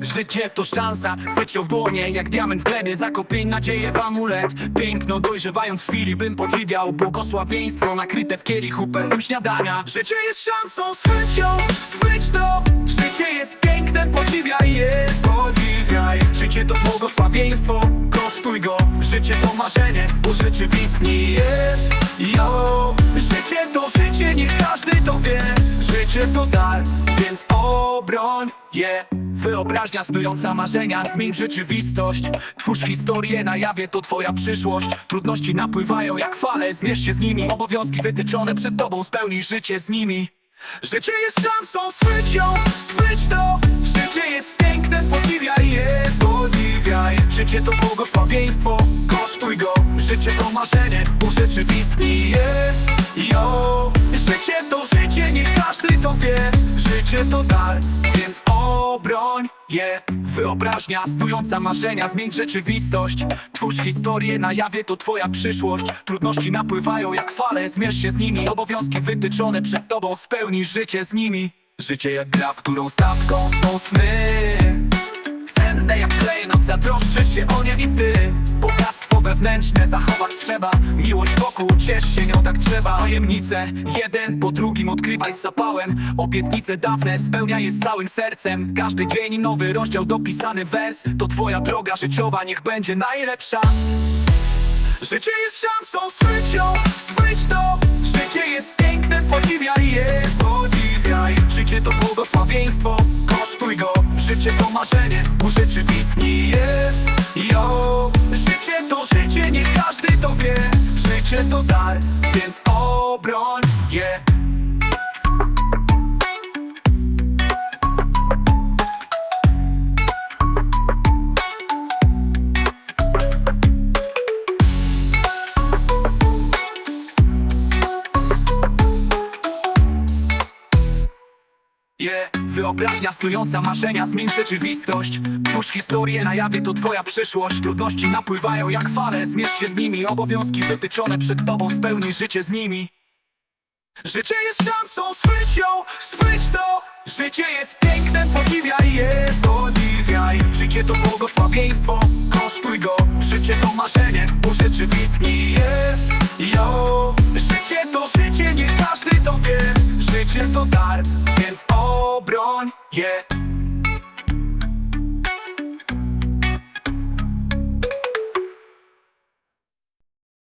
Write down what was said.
Życie to szansa, chwyć w dłonie Jak diament w glebie, zakopień nadzieję w amulet. Piękno dojrzewając w chwili bym podziwiał Błogosławieństwo nakryte w kielichu pełnym śniadania. Życie jest szansą, schwyć ją, schwyć to. Życie jest piękne, podziwiaj je, podziwiaj. Życie to błogosławieństwo, kosztuj go. Życie to marzenie, urzeczywistnij je. Yo, życie to życie, nie każdy to wie. Życie to dar, więc obroń je Wyobraźnia snująca marzenia, zmień rzeczywistość. Twórz historię na jawie, to twoja przyszłość. Trudności napływają jak fale, zmierz się z nimi. Obowiązki wytyczone przed tobą, spełnij życie z nimi. Życie jest szansą, schwyć ją, schwyć to. Życie jest piękne, podziwiaj je, podziwiaj. Życie to błogosławieństwo, kosztuj go. Życie to marzenie, urzeczywistnij je. Yo, życie to życie, nie każdy to wie. Życie to dar, więc obroń je. Wyobraźnia, snująca marzenia, zmień rzeczywistość. Twórz historię na jawie, to twoja przyszłość. Trudności napływają jak fale, zmierz się z nimi. Obowiązki wytyczone przed tobą, spełnij życie z nimi. Życie jak gra, w którą stawką są sny. Cenne jak klejnot, zatroszczę się o nie i ty. Bogactwo wewnętrzne zachować trzeba. Miłość wokół, ciesz się nią tak trzeba. Tajemnice, jeden po drugim odkrywaj z zapałem. Obietnice dawne, spełniaj je z całym sercem. Każdy dzień nowy rozdział, dopisany wers. To twoja droga życiowa, niech będzie najlepsza. Życie jest szansą, schwyć ją, schwyć to. Życie jest piękne, podziwiaj je, podziwiaj. Życie to błogosławieństwo, kosztuj go. Życie to marzenie, urzeczywistnij je Yo, Życie to dar, więc obroń je. Je, wyobraźnia snująca marzenia, zmień rzeczywistość. Twórz historię na jawie, to twoja przyszłość. Trudności napływają jak fale, zmierz się z nimi. Obowiązki wytyczone przed tobą, spełnij życie z nimi. Życie jest szansą, schwyć ją, schwyć to. Życie jest piękne, podziwiaj je, podziwiaj. Życie to błogosławieństwo, kosztuj go. Życie to marzenie, urzeczywistnij je. Yo, życie to życie, nie każdy to wie. Życie to dar, więc obroń je